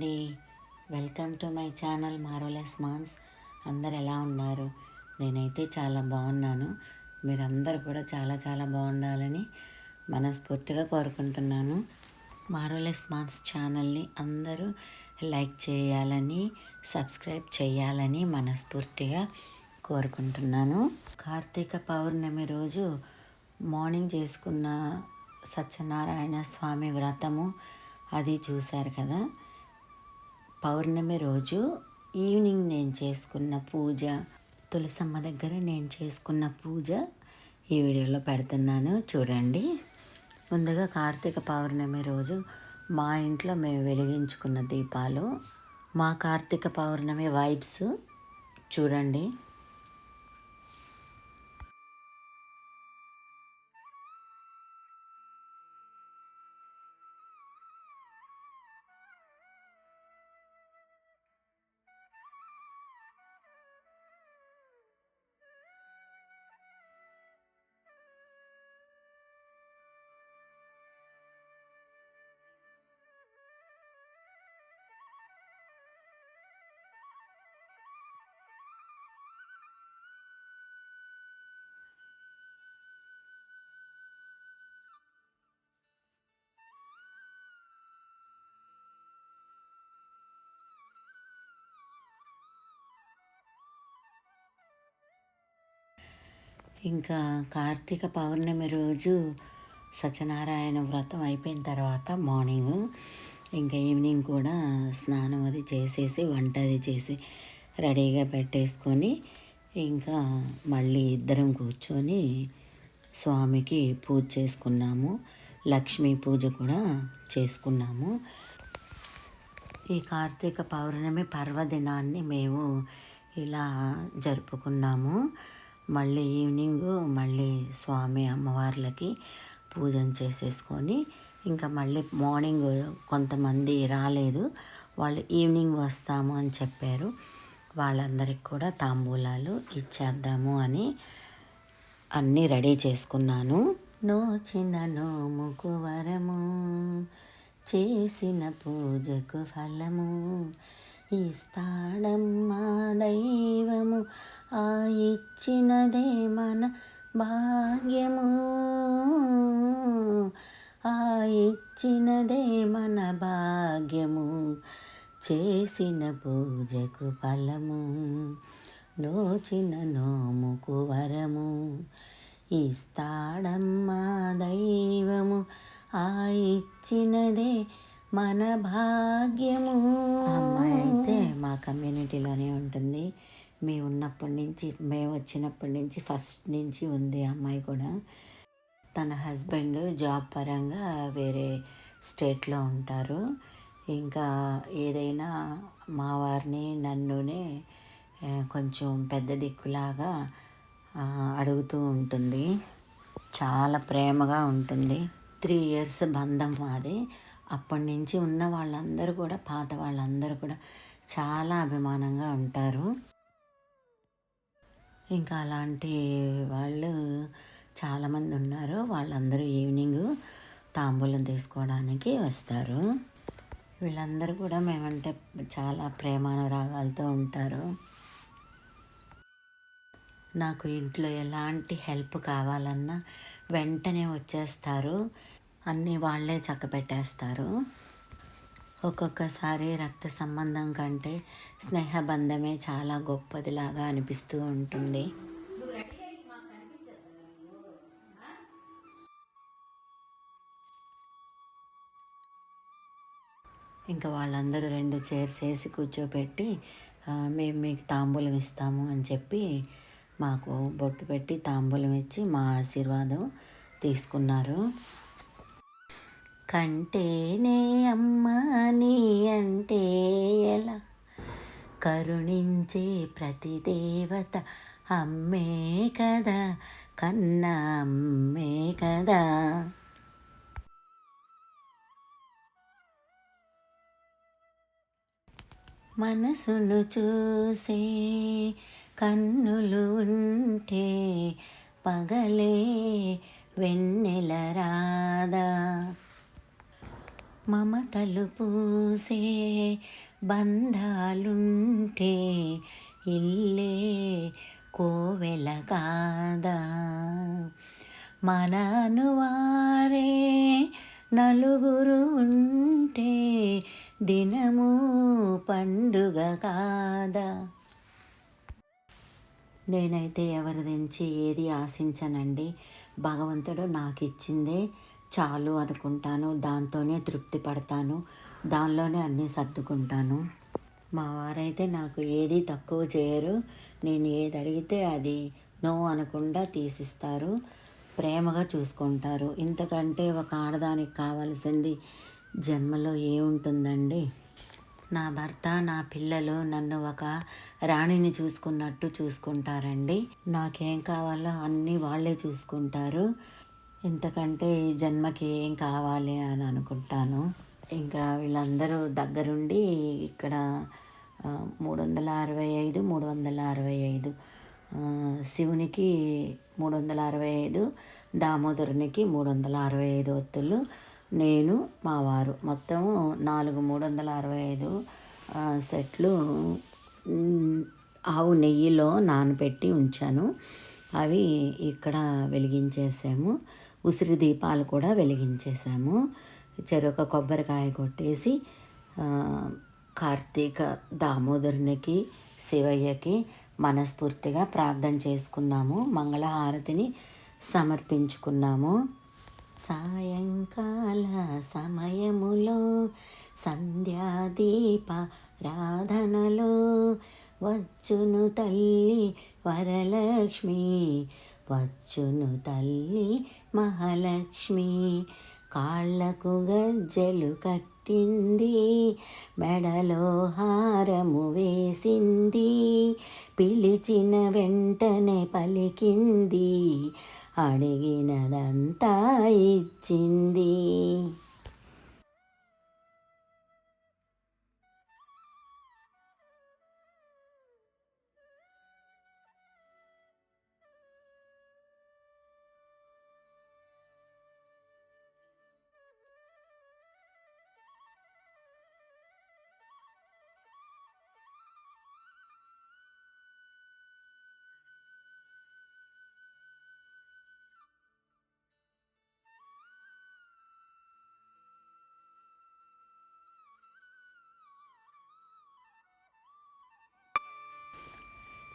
అండి welcome to my channel మారోలెస్ moms. అందరు ఎలా ఉన్నారు? నేనైతే చాలా బాగున్నాను. మీరందరూ కూడా చాలా చాలా బాగుండాలని మనస్ఫూర్తిగా కోరుకుంటున్నాను. మారోలెస్ మామ్స్ ఛానల్ని అందరూ లైక్ చేయాలని సబ్స్క్రైబ్ చేయాలని మనస్ఫూర్తిగా కోరుకుంటున్నాను. కార్తీక పౌర్ణమి రోజు మార్నింగ్ చేసుకున్న సత్యనారాయణ స్వామి వ్రతము అది చూశారు కదా. పౌర్ణమి రోజు ఈవినింగ్ నేను చేసుకున్న పూజ తులసమ్మ దగ్గర నేను చేసుకున్న పూజ ఈ వీడియోలో పెడుతున్నాను. చూడండి. ముందుగా కార్తీక పౌర్ణమి రోజు మా ఇంట్లో మేము వెలిగించుకున్న దీపాలు మా కార్తీక పౌర్ణమి వైబ్స్ చూడండి. ఇంకా కార్తీక పౌర్ణమి రోజు సత్యనారాయణ వ్రతం అయిపోయిన తర్వాత మార్నింగ్ ఇంకా ఈవినింగ్ కూడా స్నానం అది చేసేసి వంట అది చేసి రెడీగా పెట్టేసుకొని ఇంకా మళ్ళీ ఇద్దరం కూర్చొని స్వామికి పూజ చేసుకున్నాము. లక్ష్మీ పూజ కూడా చేసుకున్నాము. ఈ కార్తీక పౌర్ణమి పర్వదినాన్ని మేము ఇలా జరుపుకున్నాము. మళ్ళీ ఈవినింగ్ మళ్ళీ స్వామి అమ్మవార్లకి పూజన చేసేసుకొని ఇంకా మళ్ళీ మార్నింగ్ కొంతమంది రాలేదు. వాళ్ళు ఈవినింగ్ వస్తాము అని చెప్పారు. వాళ్ళందరికి కూడా తాంబూలాలు ఇచ్చేద్దాము అని అన్నీ రెడీ చేసుకున్నాను. నోచిన నోముకు వరము చేసిన పూజకు ఫలము ఇస్తాడమ్మా దైవము ఆ ఇచ్చినదే మన భాగ్యము. ఆ ఇచ్చినదే మన భాగ్యము. చేసిన పూజకు ఫలము నోచిన నోముకు వరము. ఇస్తాడమ్మా దైవము ఆ ఇచ్చినదే మన భాగ్యము. అమ్మాయి అయితే మా కమ్యూనిటీలోనే ఉంటుంది. మేము ఉన్నప్పటి నుంచి మేము వచ్చినప్పటి నుంచి ఫస్ట్ నుంచి ఉంది అమ్మాయి కూడా. తన హస్బెండ్ జాబ్ పరంగా వేరే స్టేట్లో ఉంటారు. ఇంకా ఏదైనా మా వారిని నన్నునే కొంచెం పెద్ద దిక్కులాగా అడుగుతూ ఉంటుంది. చాలా ప్రేమగా ఉంటుంది. త్రీ ఇయర్స్ బంధం మాది. అప్పటి నుంచి ఉన్న వాళ్ళందరూ కూడా పాత వాళ్ళందరూ కూడా చాలా అభిమానంగా ఉంటారు. ఇంకా అలాంటి వాళ్ళు చాలామంది ఉన్నారు. వాళ్ళందరూ ఈవినింగ్ తాంబూలం తీసుకోవడానికి వస్తారు. వీళ్ళందరూ కూడా మేమంటే చాలా ప్రేమానురాగాలతో ఉంటారు. నాకు ఇంట్లో ఎలాంటి హెల్ప్ కావాలన్నా వెంటనే వచ్చేస్తారు. అన్నీ వాళ్ళే చక్కబెట్టేస్తారు. ఒక్కొక్కసారి రక్త సంబంధం కంటే స్నేహబంధమే చాలా గొప్పదిలాగా అనిపిస్తూ ఉంటుంది. ఇంకా వాళ్ళందరూ రెండు చైర్స్ వేసి కూర్చోపెట్టి మేము మీకు తాంబూలం ఇస్తాము అని చెప్పి మాకు బొట్టు పెట్టి తాంబూలం ఇచ్చి మా ఆశీర్వాదం తీసుకున్నారు. కంటేనే అమ్మా నీ అంటే ఎలా? కరుణించే ప్రతి దేవత అమ్మే కదా కన్నా అమ్మే కదా. మనసును చూసే కన్నులు ఉంటే పగలే వెన్నెల రాదా మమతలు పూసే బంధాలుంటే ఇల్లే కోవెల కాదా? మనను వారే నలుగురు ఉంటే దినము పండుగ కాదా? నేనైతే ఎవరి నుంచి ఏది ఆశించనండి. భగవంతుడు నాకు ఇచ్చిందే చాలు అనుకుంటాను దాంతోనే తృప్తి పడతాను దానిలోనే అన్నీ సర్దుకుంటాను. మా వారైతే నాకు ఏది తక్కువ చేయరు. నేను ఏది అడిగితే అది నో అనకుండా తీసిస్తారు. ప్రేమగా చూసుకుంటారు. ఇంతకంటే ఒక ఆడదానికి కావాల్సింది జన్మలో ఏముంటుందండి? నా భర్త నా పిల్లలు నన్ను ఒక రాణిని చూసుకున్నట్టు చూసుకుంటారండి. నాకేం కావాలో అన్నీ వాళ్ళే చూసుకుంటారు. ఇంతకంటే ఈ జన్మకి ఏం కావాలి అని అనుకుంటాను. ఇంకా వీళ్ళందరూ దగ్గరుండి ఇక్కడ మూడు వందల అరవై ఐదు మూడు వందల అరవై ఐదు. శివునికి మూడు వందల అరవై ఐదు దామోదరునికి మూడు వందల అరవై ఐదు ఒత్తులు. నేను మా వారు మొత్తము నాలుగు మూడు వందల అరవై ఐదు సెట్లు ఆవు నెయ్యిలో నానబెట్టి ఉంచాను. అవి ఇక్కడ వెలిగించేసాము. ఉసిరి దీపాలు కూడా వెలిగించేసాము చెరొక కొబ్బరికాయ కొట్టేసి కార్తీక దామోదరునికి శివయ్యకి మనస్ఫూర్తిగా ప్రార్థన చేసుకున్నాము. మంగళహారతిని సమర్పించుకున్నాము. సాయంకాల సమయములో సంధ్యాదీప రాధనలో వచ్చును తల్లి వరలక్ష్మి. వచ్చును తల్లి మహాలక్ష్మి. కాళ్ళకు గజ్జలు కట్టింది మెడలో హారము వేసింది పిలిచిన వెంటనే పలికింది అడిగినదంతా ఇచ్చింది.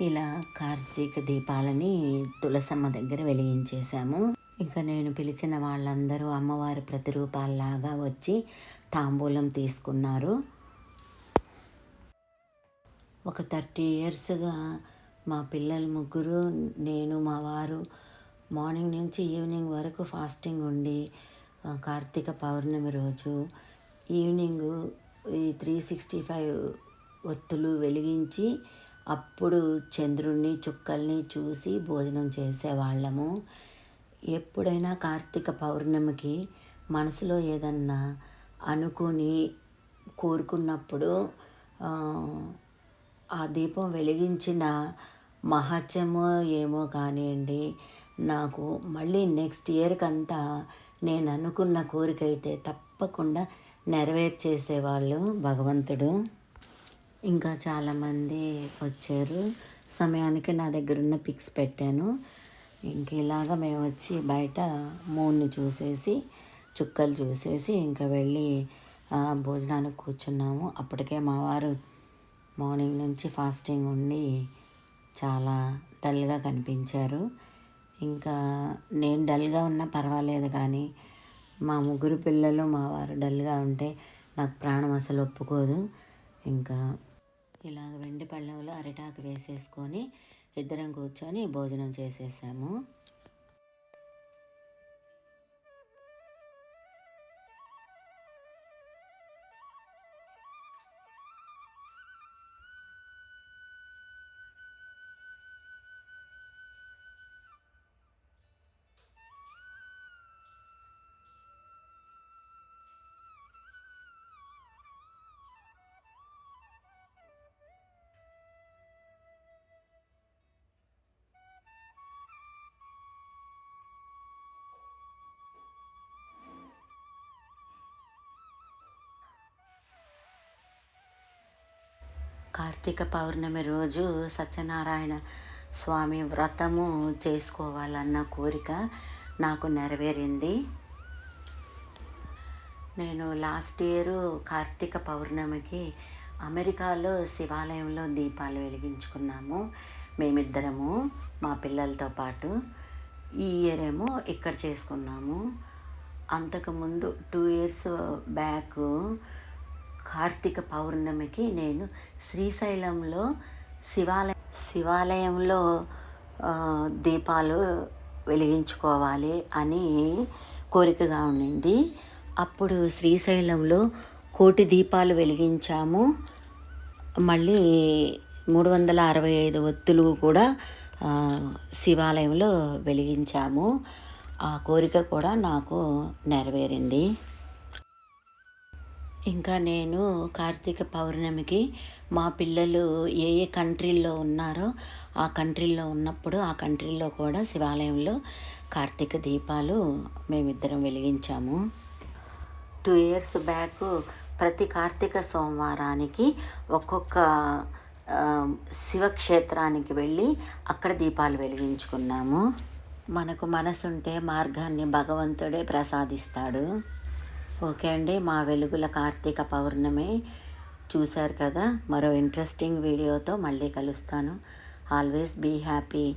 ఇలా కార్తీక దీపాలని తులసమ్మ దగ్గర వెలిగించేశాము. ఇంకా నేను పిలిచిన వాళ్ళందరూ అమ్మవారి ప్రతిరూపాల్లాగా వచ్చి తాంబూలం తీసుకున్నారు. ఒక థర్టీ ఇయర్స్గా మా పిల్లలు ముగ్గురు నేను మా వారు మార్నింగ్ నుంచి ఈవినింగ్ వరకు ఫాస్టింగ్ ఉండి కార్తీక పౌర్ణమి రోజు ఈవినింగ్ ఈ త్రీ సిక్స్టీ ఫైవ్ ఒత్తులు వెలిగించి అప్పుడు చంద్రుణ్ణి చుక్కల్ని చూసి భోజనం చేసేవాళ్ళము. ఎప్పుడైనా కార్తీక పౌర్ణమికి మనసులో ఏదన్నా అనుకుని కోరుకున్నప్పుడు ఆ దీపం వెలిగించిన మహత్యమో ఏమో కానివ్వండి నాకు మళ్ళీ నెక్స్ట్ ఇయర్కి అంతా నేను అనుకున్న కోరిక అయితే తప్పకుండా నెరవేర్చేసేవాళ్ళు భగవంతుడు. ఇంకా చాలామంది వచ్చారు. సమయానికి నా దగ్గర ఉన్న పిక్స్ పెట్టాను. ఇంక ఇలాగ మేము వచ్చి బయట మూడ్ని చూసేసి చుక్కలు చూసేసి ఇంకా వెళ్ళి భోజనానికి కూర్చున్నాము. అప్పటికే మా వారు మార్నింగ్ నుంచి ఫాస్టింగ్ ఉండి చాలా డల్గా కనిపించారు. ఇంకా నేను డల్గా ఉన్నా పర్వాలేదు కానీ మా ముగ్గురు పిల్లలు మా వారు డల్గా ఉంటే నాకు ప్రాణం అసలు ఒప్పుకోదు. ఇంకా ఇలాగ వెండి పళ్ళెంలో అరిటాకు వేసేసుకొని ఇద్దరం కూర్చొని భోజనం చేసేసాము. కార్తీక పౌర్ణమి రోజు సత్యనారాయణ స్వామి వ్రతము చేసుకోవాలన్న కోరిక నాకు నెరవేరింది. నేను లాస్ట్ ఇయర్ కార్తీక పౌర్ణమికి అమెరికాలో శివాలయంలో దీపాలు వెలిగించుకున్నాము. మేమిద్దరము మా పిల్లలతో పాటు ఈ ఇయర్ ఏమో ఇక్కడ చేసుకున్నాము. అంతకుముందు టూ ఇయర్స్ బ్యాక్ కార్తీక పౌర్ణమికి నేను శ్రీశైలంలో శివాలయ శివాలయంలో దీపాలు వెలిగించుకోవాలి అని కోరికగా ఉండింది. అప్పుడు శ్రీశైలంలో కోటి దీపాలు వెలిగించాము. మళ్ళీ మూడు వందల అరవై ఐదు ఒత్తులు కూడా శివాలయంలో వెలిగించాము. ఆ కోరిక కూడా నాకు నెరవేరింది. ఇంకా నేను కార్తీక పౌర్ణమికి మా పిల్లలు ఏ ఏ కంట్రీల్లో ఉన్నారో ఆ కంట్రీల్లో ఉన్నప్పుడు ఆ కంట్రీల్లో కూడా శివాలయంలో కార్తీక దీపాలు మేమిద్దరం వెలిగించాము. టూ ఇయర్స్ బ్యాక్ ప్రతి కార్తీక సోమవారానికి ఒక్కొక్క శివక్షేత్రానికి వెళ్ళి అక్కడ దీపాలు వెలిగించుకున్నాము. మనకు మనసుంటే మార్గాన్ని భగవంతుడే ప్రసాదిస్తాడు. ఓకే అండి. మా వెలుగుల కార్తీక పౌర్ణమి చూశారు కదా. మరో ఇంట్రెస్టింగ్ వీడియోతో మళ్ళీ కలుస్తాను. Always be happy